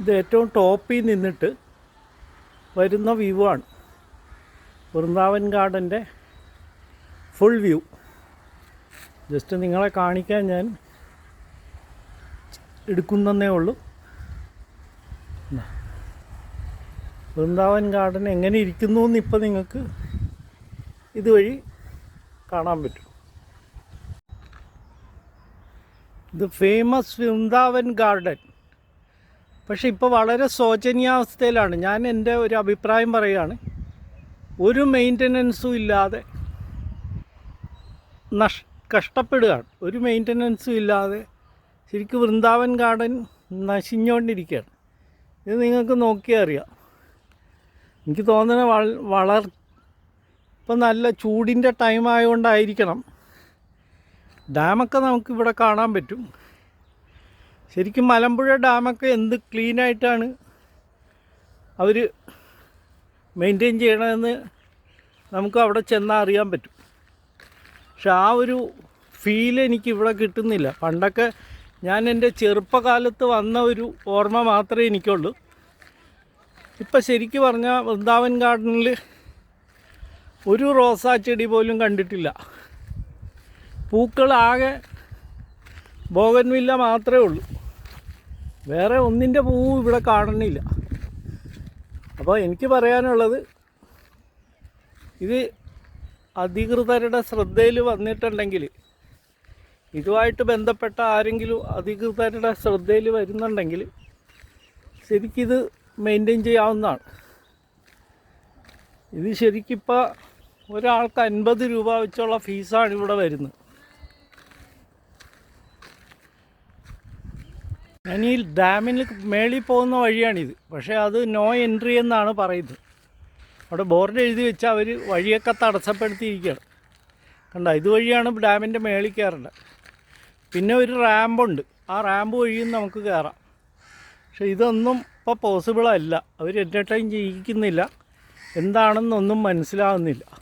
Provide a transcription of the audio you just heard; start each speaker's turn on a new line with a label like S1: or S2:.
S1: ഇത് ഏറ്റവും ടോപ്പിൽ നിന്നിട്ട് വരുന്ന വ്യൂ ആണ്. വൃന്ദാവൻ ഗാർഡന്റെ ഫുൾ വ്യൂ. ജസ്റ്റ് നിങ്ങളെ കാണിക്കാൻ ഞാൻ എടുക്കുന്നതേ ഉള്ളൂ. വൃന്ദാവൻ ഗാർഡൻ എങ്ങനെ ഇരിക്കുന്നു എന്ന് ഇപ്പം നിങ്ങൾക്ക് ഇതുവഴി കാണാൻ പറ്റും. ഇത് ഫേമസ് വൃന്ദാവൻ ഗാർഡൻ. പക്ഷെ ഇപ്പോൾ വളരെ ശോചനീയാവസ്ഥയിലാണ്. ഞാൻ എന്റെ ഒരു അഭിപ്രായം പറയുകയാണ്. ഒരു മെയിന്റനൻസും ഇല്ലാതെ നഷ് കഷ്ടപ്പെടുകയാണ്. ഒരു മെയിന്റനൻസും ഇല്ലാതെ ശരിക്കും വൃന്ദാവൻ ഗാർഡൻ നശിഞ്ഞുകൊണ്ടിരിക്കുകയാണ് ഇത് നിങ്ങൾക്ക് നോക്കിയാൽ അറിയാം. എനിക്ക് തോന്നുന്നത് വള വളർ ഇപ്പം നല്ല ചൂടിന്റെ ടൈം ആയതുകൊണ്ടായിരിക്കണം ഡാമൊക്കെ നമുക്കിവിടെ കാണാൻ പറ്റും. ശരിക്കും മലമ്പുഴ ഡാമൊക്കെ എന്ത് ക്ലീനായിട്ടാണ് അവർ മെയിന്റെയിൻ ചെയ്യണമെന്ന് നമുക്ക് അവിടെ ചെന്നാൽ അറിയാൻ പറ്റും. പക്ഷെ ആ ഒരു ഫീൽ എനിക്ക് ഇവിടെ കിട്ടുന്നില്ല. പണ്ടൊക്കെ ഞാൻ എന്റെ ചെറുപ്പകാലത്ത് വന്ന ഒരു ഓർമ്മ മാത്രമേ എനിക്കുള്ളൂ. ഇപ്പം ശരിക്കും പറഞ്ഞാൽ വൃന്ദാവൻ ഗാർഡനിൽ ഒരു റോസാ ചെടി പോലും കണ്ടിട്ടില്ല. പൂക്കളാകെ ബോഗൻവില്ല മാത്രമേ ഉള്ളൂ. വേറെ ഒന്നിന്റെ പൂവും ഇവിടെ കാണണില്ല അപ്പോൾ എനിക്ക് പറയാനുള്ളത് ഇത് അധികൃതരുടെ ശ്രദ്ധയിൽ വന്നിട്ടുണ്ടെങ്കിൽ ഇതുമായിട്ട് ബന്ധപ്പെട്ട ആരെങ്കിലും അധികൃതരുടെ ശ്രദ്ധയിൽ വരുന്നുണ്ടെങ്കിൽ ശരിക്കിത് മെയിന്റെയിൻ ചെയ്യാവുന്നതാണ്. ഇത് ശരിക്കിപ്പോൾ ഒരാൾക്ക് അൻപത് രൂപ വെച്ചുള്ള ഫീസാണ് ഇവിടെ വരുന്നത്. ഞാൻ ഈ ഡാമിന് മേളിൽ പോകുന്ന വഴിയാണിത്. പക്ഷേ അത് നോ എൻട്രി എന്നാണ് പറയുന്നത്. അവിടെ ബോർഡ് എഴുതി വെച്ച് അവർ വഴിയൊക്കെ തടസ്സപ്പെടുത്തിയിരിക്കുകയാണ്. കണ്ട ഇതുവഴിയാണ് ഡാമിന്റെ മേളിൽ കയറേണ്ടത്. പിന്നെ ഒരു റാമ്പുണ്ട്. ആ റാമ്പ് വഴിയും നമുക്ക് കയറാം. പക്ഷേ ഇതൊന്നും ഇപ്പോൾ പോസിബിളല്ല അവർ എന്റർടൈൻ ചെയ്യിക്കുന്നില്ല. എന്താണെന്നൊന്നും മനസ്സിലാവുന്നില്ല.